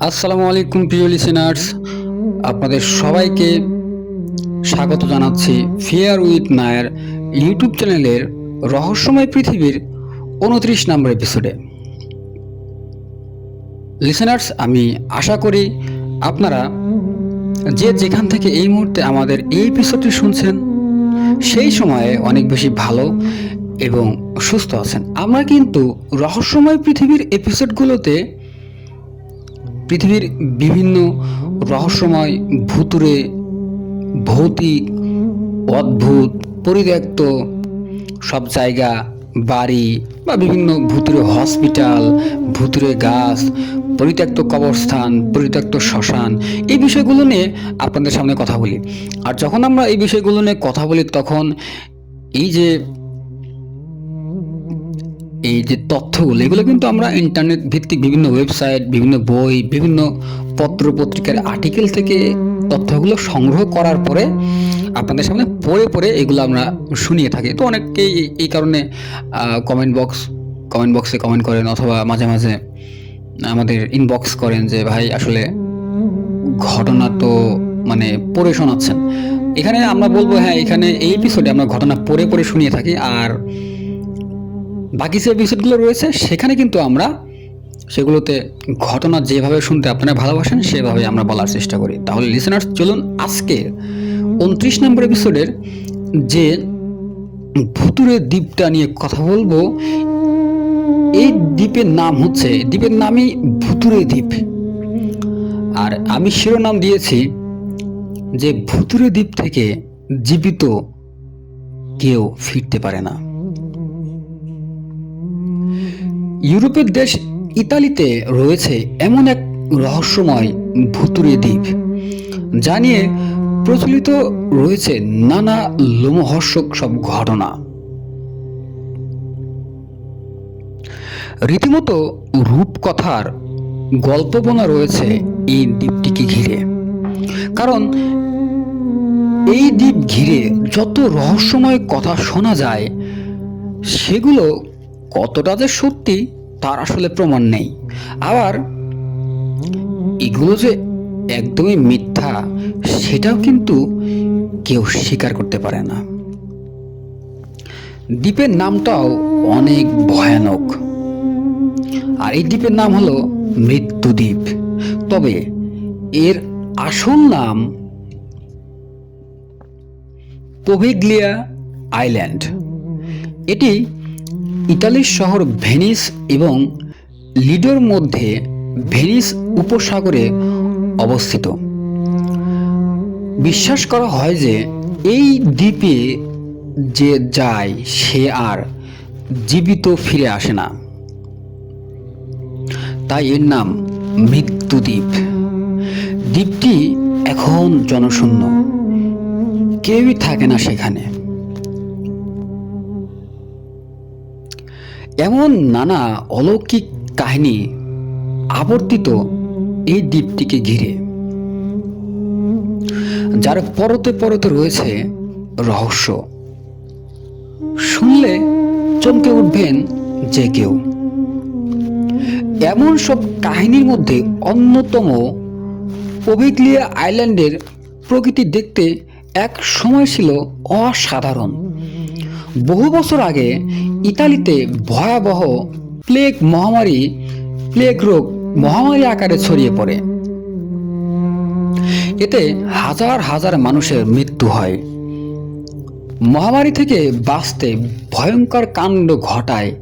আসসালামু আলাইকুম, প্রিয় লিসেনার্স আপনাদের সবাইকে স্বাগত জানাচ্ছি ফেয়ার উইথ নায়ার ইউটিউব চ্যানেলের রহস্যময় পৃথিবীর উনত্রিশ নম্বর এপিসোডে লিসেনার্স আমি আশা করি আপনারা যে যেখান থেকে এই মুহূর্তে আমাদের এই এপিসোডটি শুনছেন, সেই সময়ে অনেক বেশি ভালো এবং সুস্থ আছেন। আমরা কিন্তু রহস্যময় পৃথিবীর এপিসোডগুলোতে পৃথিবীর বিভিন্ন রহস্যময় ভুতুরে ভৌতিক অদ্ভুত, পরিত্যক্ত সব জায়গা, বাড়ি বা বিভিন্ন ভুতুরে হসপিটাল ভুতুরে গাছ, পরিত্যক্ত কবরস্থান, পরিত্যক্ত শ্মশান, এই বিষয়গুলো নিয়ে আপনাদের সামনে কথা বলি। আর যখন আমরা এই বিষয়গুলো নিয়ে কথা বলি, তখন এই যে এই যে তথ্যগুলো, এগুলো কিন্তু আমরা ইন্টারনেট ভিত্তিক বিভিন্ন ওয়েবসাইট বিভিন্ন বই, বিভিন্ন পত্র পত্রিকার আর্টিকেল থেকে তথ্যগুলো সংগ্রহ করার পরে আপনাদের সামনে পড়ে পড়ে এগুলো আমরা শুনিয়ে থাকি। তো অনেকেই এই- এই কারণে কমেন্ট বক্স কমেন্ট বক্সে কমেন্ট করেন অথবা মাঝে মাঝে আমাদের ইনবক্স করেন যে, ভাই, আসলে ঘটনা তো মানে পড়ে শোনাচ্ছেন। এখানে আমরা বলব হ্যাঁ এখানে এই এপিসোডে আমরা ঘটনা পড়ে পড়ে শুনিয়ে থাকি। আর বাকি যে এপিসোডগুলো রয়েছে, সেখানে কিন্তু আমরা সেগুলোতে ঘটনা যেভাবে শুনতে আপনারা ভালোবাসেন, সেভাবে আমরা বলার চেষ্টা করি। তাহলে লিসেনার্স চলুন আজকে উনত্রিশ নম্বর এপিসোডের যে ভুতুরে দ্বীপটা নিয়ে কথা বলব, এই দ্বীপের নাম হচ্ছে দ্বীপের নামই ভুতুরে দ্বীপ। আর আমি শিরোনাম দিয়েছি যে ভুতুরে দ্বীপ থেকে জীবিত কেউ ফিরতে পারে না। ইউরোপের দেশ ইতালিতে রয়েছে এমন এক রহস্যময় ভুতুরে দ্বীপ, যা নিয়ে প্রচলিত রয়েছে নানা লোমহর্ষক সব ঘটনা। রীতিমতো রূপকথার গল্পবনা রয়েছে এই দ্বীপটিকে ঘিরে, কারণ এই দ্বীপ ঘিরে যত রহস্যময় কথা শোনা যায়, সেগুলো কতটা যে সত্যি তার আসলে প্রমাণ নেই। আবার এগুলো যে একদমই মিথ্যা, সেটাও কিন্তু কেউ স্বীকার করতে পারে না। দ্বীপের নামটাও অনেক ভয়ানক। আর এই দ্বীপের নাম হলো মৃত্যুদ্বীপ তবে এর আসল নাম পোভিগ্লিয়া আইল্যান্ড। এটি ইতালির শহর ভেনিস এবং লিডোর মধ্যে ভেনিস উপসাগরে অবস্থিত। বিশ্বাস করা হয় যে এই দ্বীপে যে যায় সে আর জীবিত ফিরে আসে না। তাই এর নাম মৃত্যু দ্বীপ। দ্বীপটি এখন জনশূন্য। কেউই থাকে না সেখানে। এমন নানা অলৌকিক কাহিনী আবর্তিত এই দ্বীপটিকে ঘিরে, যার পরতে পরতে রয়েছে রহস্য। শুনলে চমকে উঠবেন যে কেউ। এমন সব কাহিনীর মধ্যে অন্যতম পবিগ্লিয়া আইল্যান্ডের প্রকৃতি দেখতে এক সময় ছিল অসাধারণ। বহু বছর আগে ইতালিতে ভয়াবহ প্লেগ মহামারী, প্লেগ রোগ মহামারী আকারে ছড়িয়ে পড়ে। এতে হাজার হাজার মানুষের মৃত্যু হয়। মহামারী থেকে বাঁচতে ভয়ঙ্কর কাণ্ড ঘটায়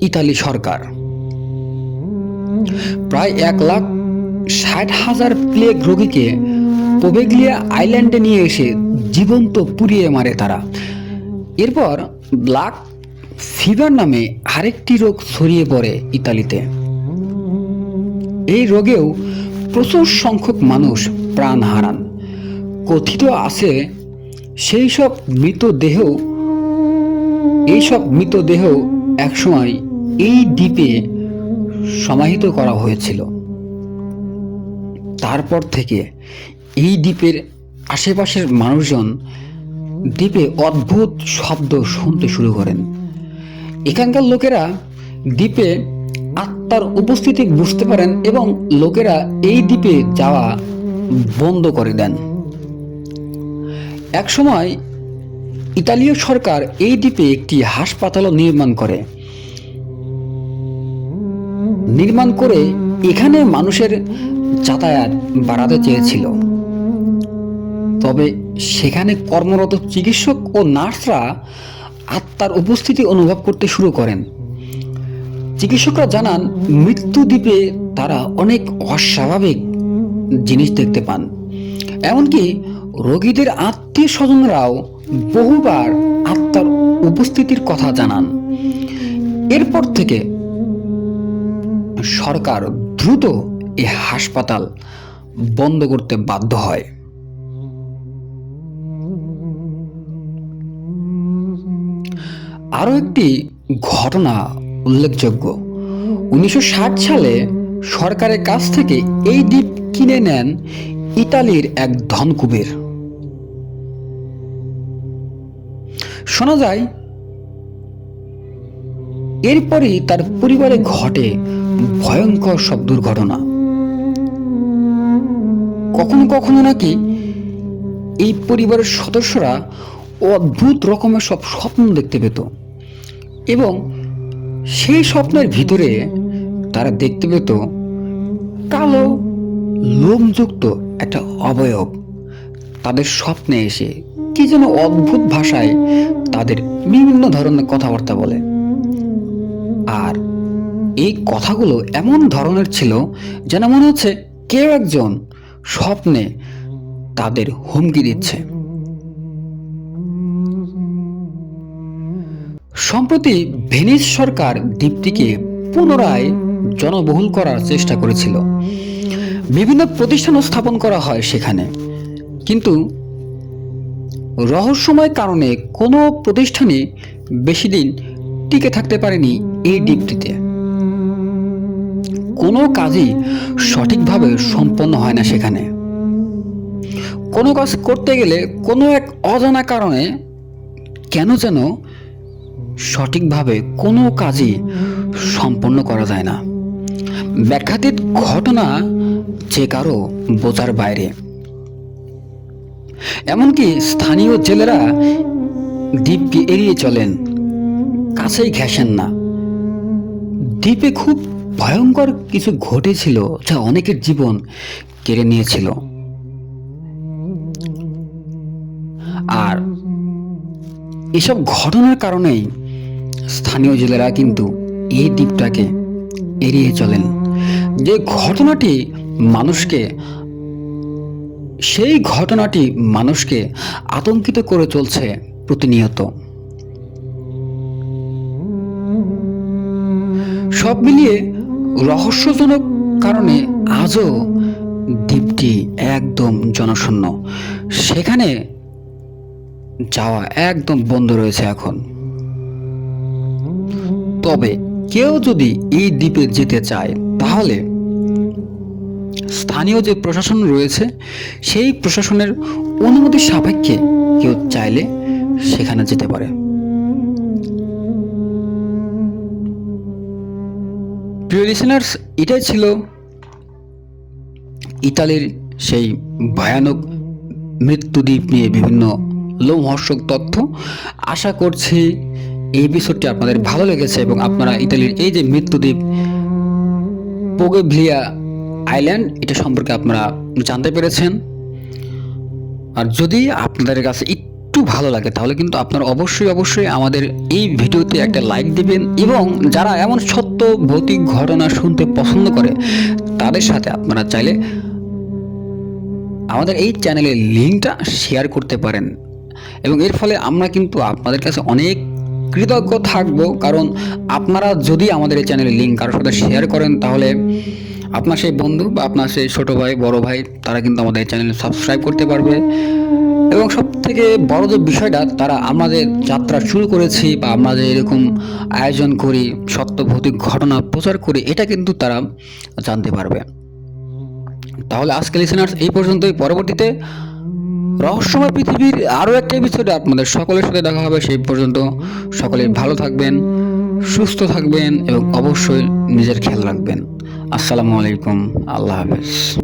ইতালি সরকার। প্রায় এক লাখ ষাট হাজার প্লেগ রোগীকে পোবেগলিয়া আইল্যান্ডে নিয়ে এসে জীবন্ত পুড়িয়ে মারে তারা। এরপর ব্ল্যাক ফিভার নামে আরেকটি রোগ ছড়িয়ে পড়ে ইতালিতে। এই রোগেও প্রচুর সংখ্যক মানুষ প্রাণ হারান। কথিত আছে, সেই সব মৃতদেহ এইসব মৃতদেহ একসময় এই দ্বীপে সমাহিত করা হয়েছিল। তারপর থেকে এই দ্বীপের আশেপাশের মানুষজন দ্বীপে অদ্ভুত শব্দ শুনতে শুরু করেন। এখানকার লোকেরা দ্বীপে আত্মার উপস্থিতি বুঝতে পারেন এবং লোকেরা এই দ্বীপে যাওয়া বন্ধ করে দেন। একসময় ইতালীয় সরকার এই দ্বীপে একটি হাসপাতালও নির্মাণ করে। নির্মাণ করে এখানে মানুষের যাতায়াত বাড়াতে চেয়েছিল। তবে সেখানে কর্মরত চিকিৎসক ও নার্সরা আত্মার উপস্থিতি অনুভব করতে শুরু করেন। চিকিৎসকরা জানান, মৃত্যু দ্বীপে তারা অনেক অস্বাভাবিক জিনিস দেখতে পান। এমনকি রোগীদের আত্মীয় স্বজনরাও বহুবার আত্মার উপস্থিতির কথা জানান। এরপর থেকে সরকার দ্রুত এই হাসপাতাল বন্ধ করতে বাধ্য হয়। আরও একটি ঘটনা উল্লেখযোগ্য। উনিশশো ষাট সালে সরকারের কাছ থেকে এই দ্বীপ কিনে নেন ইতালির এক ধনকুবের। শোনা যায়, এরপরই তার পরিবারে ঘটে ভয়ঙ্কর সব দুর্ঘটনা। কখনো কখনো নাকি এই পরিবারের সদস্যরা অদ্ভুত রকমের সব স্বপ্ন দেখতে পেত। এবং সেই স্বপ্নের ভিতরে তারা দেখতে পেত কালো, লোমযুক্ত একটা অবয়ব। তাদের স্বপ্নে এসে কি যেন অদ্ভুত ভাষায় তাদের বিভিন্ন ধরনের কথাবার্তা বলে। আর এই কথাগুলো এমন ধরনের ছিল যেন মনে হচ্ছে কেউ একজন স্বপ্নে তাদের হুমকি দিচ্ছে। সম্প্রতি ভেনিস সরকার দ্বীপটিকে পুনরায় জনবহুল করার চেষ্টা করেছিল। বিভিন্ন প্রতিষ্ঠানও স্থাপন করা হয় সেখানে। কিন্তু রহস্যময় কারণে কোনো প্রতিষ্ঠানই বেশি দিন টিকে থাকতে পারেনি এই দ্বীপটিতে। কোনো কাজই সঠিকভাবে সম্পন্ন হয় না সেখানে। কোনো কাজ করতে গেলে কোনো এক অজানা কারণে কেন যেন সঠিকভাবে কোনো কাজই সম্পন্ন করা যায় না। ব্যাখ্যাতীত ঘটনা যে কারও বোঝার বাইরে। এমনকি স্থানীয় জেলেরা দ্বীপকে এড়িয়ে চলেন, কাছেই ঘেঁষেন না। দ্বীপে খুব ভয়ঙ্কর কিছু ঘটেছিল যা অনেকের জীবন কেড়ে নিয়েছিল। আর এসব ঘটনার কারণেই স্থানীয় জেলেরা কিন্তু এই দ্বীপটাকে এড়িয়ে চলেন। যে ঘটনাটি মানুষকে, সেই ঘটনাটি মানুষকে আতঙ্কিত করে চলছে প্রতিনিয়ত। সব মিলিয়ে রহস্যজনক কারণে আজও দ্বীপটি একদম জনশূন্য। সেখানে যাওয়া একদম বন্ধ রয়েছে এখন। তবে কেউ যদি এই দ্বীপে যেতে চায়, তাহলে স্থানীয় যে প্রশাসন রয়েছে, সেই প্রশাসনের অনুমতি সাপেক্ষে কেউ চাইলে সেখানে যেতে পারে। প্রিয় লিসেনার্স এটাই ছিল ইতালির সেই ভয়ানক মৃত্যুদ্বীপ নিয়ে বিভিন্ন লোমহর্ষক তথ্য। আশা করছি এই এপিসোডটি আপনাদের ভালো লেগেছে এবং আপনারা ইতালির এই যে মৃত্যুদ্বীপ পোগেভলিয়া আইল্যান্ড এটা সম্পর্কে আপনারা জানতে পেরেছেন। আর যদি আপনাদের কাছে একটু ভালো লাগে, তাহলে কিন্তু আপনারা অবশ্যই অবশ্যই আমাদের এই ভিডিওতে একটা লাইক দিবেন এবং যারা এমন সত্য ভৌতিক ঘটনা শুনতে পছন্দ করে, তাদের সাথে আপনারা চাইলে আমাদের এই চ্যানেলের লিঙ্কটা শেয়ার করতে পারেন। এবং এর ফলে আমরা কিন্তু আপনাদের কাছে অনেক কৃতজ্ঞ থাকব, কারণ আপনারা যদি আমাদের এই চ্যানেলের লিঙ্ক কারোর সাথে শেয়ার করেন, তাহলে আপনার সেই বন্ধু বা আপনার সেই ছোটো ভাই, বড় ভাই, তারা কিন্তু আমাদের এই চ্যানেল সাবস্ক্রাইব করতে পারবে। এবং সব থেকে বড় যে বিষয়টা, তারা আমাদের যাত্রা শুরু করেছি বা আমরা যে এরকম আয়োজন করি সত্য ভৌতিক ঘটনা প্রচার করি, এটা কিন্তু তারা জানতে পারবে। তাহলে আজকে লিসেনার্স এই পর্যন্তই। পরবর্তীতে রহস্যময় পৃথিবীর আরও একটা এপিসোডে আপনাদের সকলের সাথে দেখা হবে, সেই পর্যন্ত সকলে ভালো থাকবেন, সুস্থ থাকবেন এবং অবশ্যই নিজের খেয়াল রাখবেন। আসসালামু আলাইকুম, আল্লাহ হাফেজ।